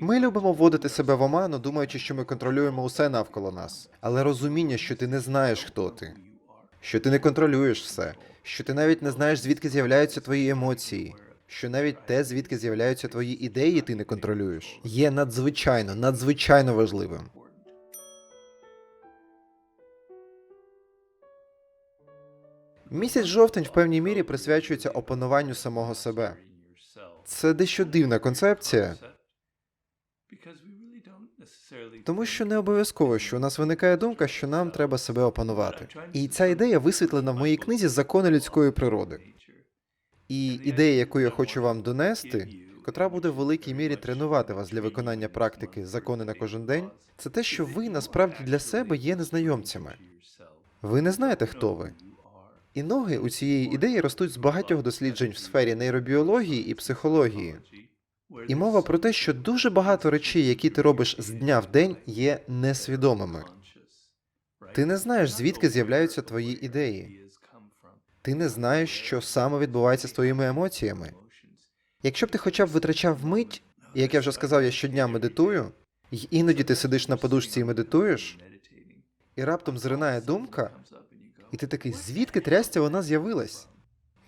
Ми любимо вводити себе в оману, думаючи, що ми контролюємо усе навколо нас. Але розуміння, що ти не знаєш, хто ти, що ти не контролюєш все, що ти навіть не знаєш, звідки з'являються твої емоції, що навіть те, звідки з'являються твої ідеї, ти не контролюєш, є надзвичайно, надзвичайно важливим. Місяць жовтень в певній мірі присвячується опануванню самого себе. Це дещо дивна концепція, тому що не обов'язково, що у нас виникає думка, що нам треба себе опанувати. І ця ідея висвітлена в моїй книзі Закони людської природи. І ідея, яку я хочу вам донести, котра буде в великій мірі тренувати вас для виконання практики закони на кожен день, це те, що ви насправді для себе є незнайомцями. Ви не знаєте, хто ви. І ноги у цієї ідеї ростуть з багатьох досліджень в сфері нейробіології і психології. І мова про те, що дуже багато речей, які ти робиш з дня в день, є несвідомими. Ти не знаєш, звідки з'являються твої ідеї. Ти не знаєш, що саме відбувається з твоїми емоціями. Якщо б ти хоча б витрачав мить, як я вже сказав, я щодня медитую, і іноді ти сидиш на подушці і медитуєш, і раптом зринає думка, і ти такий, звідки трястя вона з'явилась?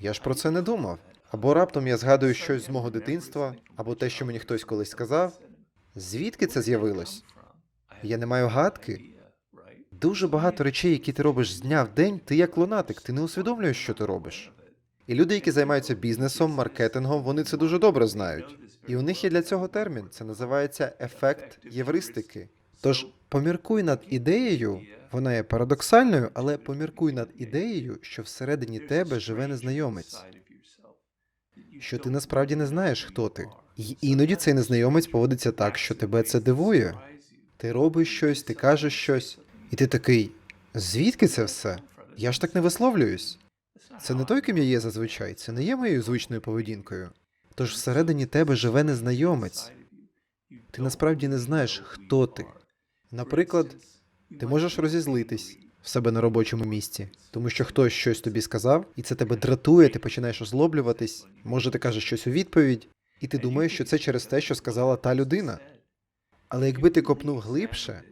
Я ж про це не думав. Або раптом я згадую щось з мого дитинства, або те, що мені хтось колись сказав. Звідки це з'явилось? Я не маю гадки. Дуже багато речей, які ти робиш з дня в день, ти як лунатик, ти не усвідомлюєш, що ти робиш. І люди, які займаються бізнесом, маркетингом, вони це дуже добре знають. І у них є для цього термін. Це називається ефект євристики. Тож поміркуй над ідеєю, вона є парадоксальною, але поміркуй над ідеєю, що всередині тебе живе незнайомець, що ти насправді не знаєш, хто ти. І іноді цей незнайомець поводиться так, що тебе це дивує. Ти робиш щось, ти кажеш щось, і ти такий: звідки це все? Я ж так не висловлююсь. Це не той, ким я є зазвичай, це не є моєю звичною поведінкою. Тож всередині тебе живе незнайомець. Ти насправді не знаєш, хто ти. Наприклад, ти можеш розізлитись себе на робочому місці, тому що хтось щось тобі сказав, і це тебе дратує, ти починаєш озлоблюватись, може ти кажеш щось у відповідь, і ти думаєш, що це через те, що сказала та людина. Але якби ти копнув глибше,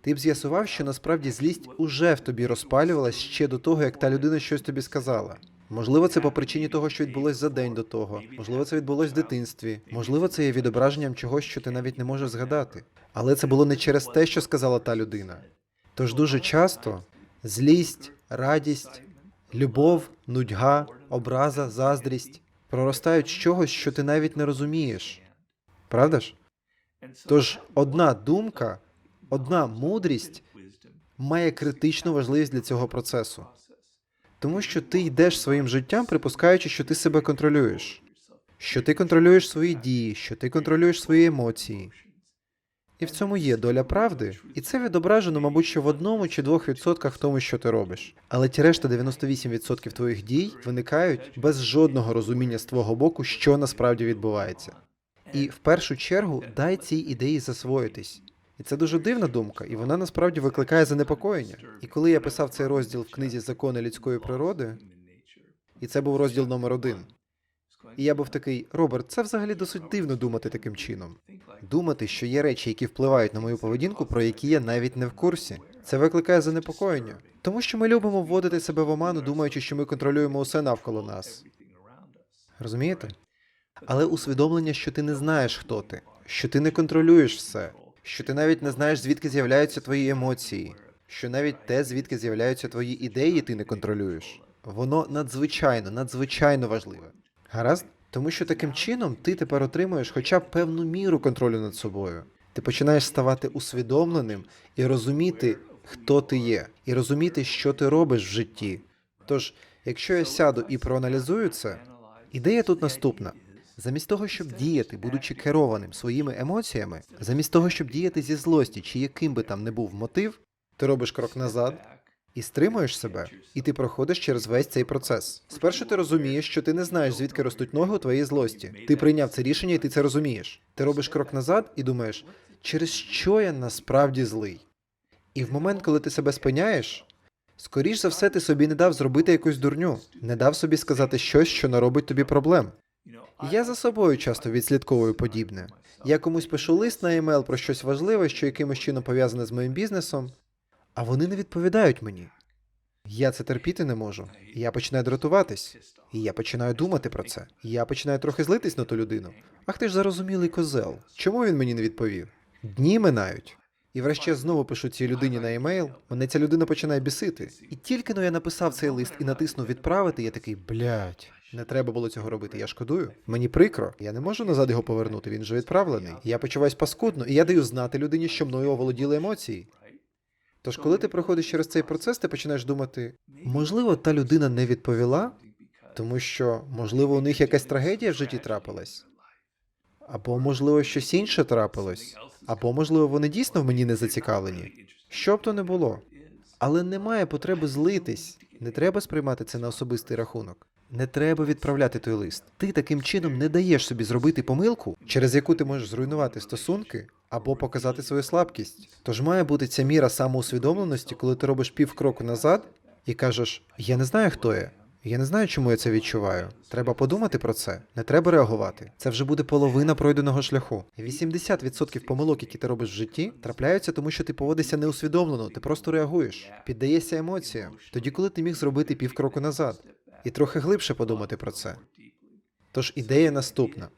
ти б з'ясував, що насправді злість уже в тобі розпалювалась ще до того, як та людина щось тобі сказала. Можливо, це по причині того, що відбулось за день до того, можливо, це відбулось в дитинстві, можливо, це є відображенням чогось, що ти навіть не можеш згадати. Але це було не через те, що сказала та людина. Тож дуже часто злість, радість, любов, нудьга, образа, заздрість проростають з чогось, що ти навіть не розумієш. Правда ж? Тож одна думка, одна мудрість має критичну важливість для цього процесу. Тому що ти йдеш своїм життям, припускаючи, що ти себе контролюєш, що ти контролюєш свої дії, що ти контролюєш свої емоції. І в цьому є доля правди, і це відображено, мабуть, що в одному чи двох відсотках в тому, що ти робиш. Але ті решта 98% твоїх дій виникають без жодного розуміння з твого боку, що насправді відбувається. І в першу чергу дай цій ідеї засвоїтись. І це дуже дивна думка, і вона насправді викликає занепокоєння. І коли я писав цей розділ в книзі Закони людської природи, і це був розділ номер один. І я був такий, Роберт, це взагалі досить дивно думати таким чином. Думати, що є речі, які впливають на мою поведінку, про які я навіть не в курсі. Це викликає занепокоєння. Тому що ми любимо вводити себе в оману, думаючи, що ми контролюємо усе навколо нас. Розумієте? Але усвідомлення, що ти не знаєш, хто ти, що ти не контролюєш все, що ти навіть не знаєш, звідки з'являються твої емоції, що навіть те, звідки з'являються твої ідеї, ти не контролюєш. Воно надзвичайно, надзвичайно важливе. Гаразд? Тому що таким чином ти тепер отримуєш хоча б певну міру контролю над собою. Ти починаєш ставати усвідомленим і розуміти, хто ти є, і розуміти, що ти робиш в житті. Тож, якщо я сяду і проаналізую це, ідея тут наступна. Замість того, щоб діяти, будучи керованим своїми емоціями, замість того, щоб діяти зі злості, чи яким би там не був мотив, ти робиш крок назад і стримуєш себе, і ти проходиш через весь цей процес. Спершу ти розумієш, що ти не знаєш, звідки ростуть ноги у твоїй злості. Ти прийняв це рішення, і ти це розумієш. Ти робиш крок назад і думаєш, через що я насправді злий. І в момент, коли ти себе спиняєш, скоріш за все, ти собі не дав зробити якусь дурню, не дав собі сказати щось, що наробить тобі проблем. Я за собою часто відслідковую подібне. Я комусь пишу лист на емейл про щось важливе, що якимось чином пов'язане з моїм бізнесом, а вони не відповідають мені. Я це терпіти не можу. Я починаю дратуватись. І я починаю думати про це. Я починаю трохи злитись на ту людину. Ах ти ж зарозумілий козел. Чому він мені не відповів? Дні минають. І врешті я знову пишу цій людині на емейл, мене ця людина починає бісити. І тільки но я написав цей лист і натиснув відправити, я такий блядь, Не треба було цього робити. Я шкодую. Мені прикро. Я не можу назад його повернути. Він вже відправлений. Я почуваюсь паскудно, і я даю знати людині, що мною оволоділи емоції. Тож, коли ти проходиш через цей процес, ти починаєш думати, можливо, та людина не відповіла, тому що, можливо, у них якась трагедія в житті трапилась, або, можливо, щось інше трапилось, або, можливо, вони дійсно в мені не зацікавлені. Що б то не було. Але немає потреби злитись. Не треба сприймати це на особистий рахунок. Не треба відправляти той лист. Ти таким чином не даєш собі зробити помилку, через яку ти можеш зруйнувати стосунки або показати свою слабкість. Тож має бути ця міра самоусвідомленості, коли ти робиш півкроку назад і кажеш: Я не знаю, хто я. Я не знаю, чому я це відчуваю. Треба подумати про це. Не треба реагувати. Це вже буде половина пройденого шляху. 80% помилок, які ти робиш в житті, трапляються, тому що ти поводишся неусвідомлено, ти просто реагуєш, піддаєшся емоціям. Тоді, коли ти міг зробити півкроку назад, і трохи глибше подумати про це. Тож ідея наступна: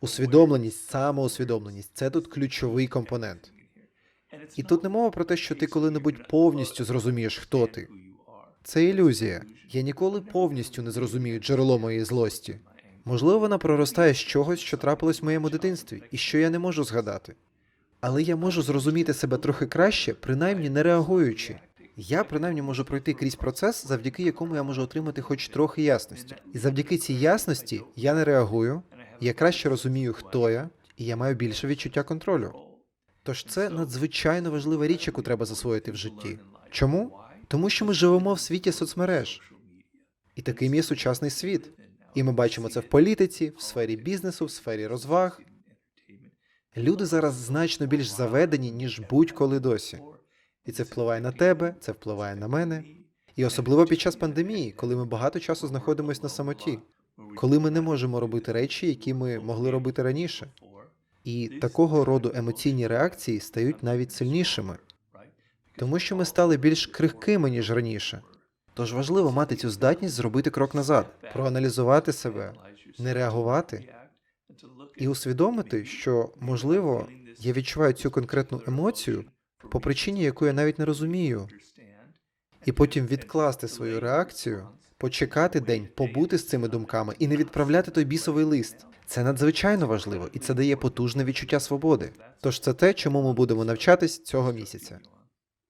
усвідомленість, самоусвідомленість це тут ключовий компонент. І тут не мова про те, що ти коли-небудь повністю зрозумієш, хто ти. Це ілюзія. Я ніколи повністю не зрозумію джерело моєї злості. Можливо, вона проростає з чогось, що трапилось в моєму дитинстві, і що я не можу згадати. Але я можу зрозуміти себе трохи краще, принаймні не реагуючи. Я принаймні можу пройти крізь процес, завдяки якому я можу отримати хоч трохи ясності. І завдяки цій ясності я не реагую, я краще розумію, хто я, і я маю більше відчуття контролю. Тож це надзвичайно важлива річ, яку треба засвоїти в житті. Чому? Тому що ми живемо в світі соцмереж, і таким є сучасний світ. І ми бачимо це в політиці, в сфері бізнесу, в сфері розваг. Люди зараз значно більш заведені, ніж будь-коли досі. І це впливає на тебе, це впливає на мене. І особливо під час пандемії, коли ми багато часу знаходимося на самоті, коли ми не можемо робити речі, які ми могли робити раніше. І такого роду емоційні реакції стають навіть сильнішими, тому що ми стали більш крихкими, ніж раніше. Тож важливо мати цю здатність зробити крок назад, проаналізувати себе, не реагувати і усвідомити, що, можливо, я відчуваю цю конкретну емоцію по причині, яку я навіть не розумію, і потім відкласти свою реакцію, почекати день, побути з цими думками і не відправляти той бісовий лист. Це надзвичайно важливо, і це дає потужне відчуття свободи. Тож це те, чому ми будемо навчатись цього місяця.